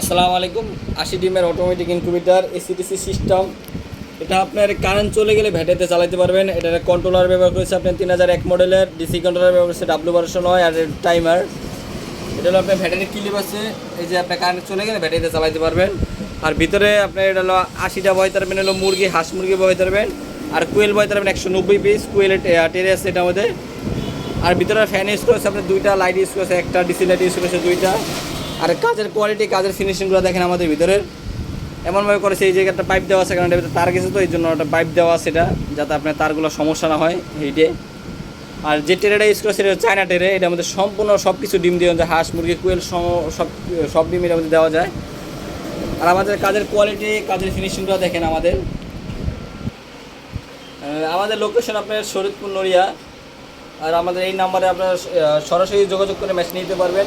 আসসালামু আলাইকুম, আশি ডিমের অটোমেটিক ইনকিউবেটার এসিটিসি সিস্টেম এটা আপনার কারেন্ট চলে গেলে ভ্যাটেতে চালাতে পারবেন। এটার কন্ট্রোলার ব্যবহার করেছে আপনার তিন হাজার এক মডেলের ডিসি কন্ট্রোলার ব্যবহার করেছে ডাব্লু বারোশো নয় আর টাইমার এটা হলো আপনার ভ্যাটের ক্লিপ আছে। এই যে আপনার কারেন্ট চলে গেলে ভ্যাটেতে চালাতে পারবেন। আর ভিতরে আপনার এটা হলো আশিটা বয় তারবেন হলো মুরগি, হাঁস মুরগি বয় তারবেন আর কুয়েল বয় তারবেন একশো নব্বই পিস কুয়েলের টেরে আছে এটার মধ্যে। আর ভিতরে ফ্যান ইউজ করেছে আপনার দুইটা লাইট ইউজ করেছে একটা ডিসি লাইট ইউজ করেছে দুইটা। আর কাজের কোয়ালিটি কাজের ফিনিশিংগুলো দেখেন আমাদের ভিতরে এমনভাবে করেছে এই জায়গায় একটা পাইপ দেওয়া আছে, কারণ ভিতরে তার গেছে তো, এই জন্য একটা পাইপ দেওয়া আছে এটা, যাতে আপনার তারগুলো সমস্যা না হয় হিটে আর যে টেরেটা ইউজ করেছে, এটা চায়না টেরে এটার মধ্যে সম্পূর্ণ সব কিছু ডিম দিয়ে, যে হাঁস, মুরগি, কুয়েল সব সব ডিম এটার মধ্যে দেওয়া যায়। আর আমাদের কাজের কোয়ালিটি কাজের ফিনিশিংটা দেখেন আমাদের। আমাদের লোকেশন আপনার শরীদপুর নড়িয়া। আর আমাদের এই নাম্বারে আপনারা সরাসরি যোগাযোগ করে মেশিন নিতে পারবেন।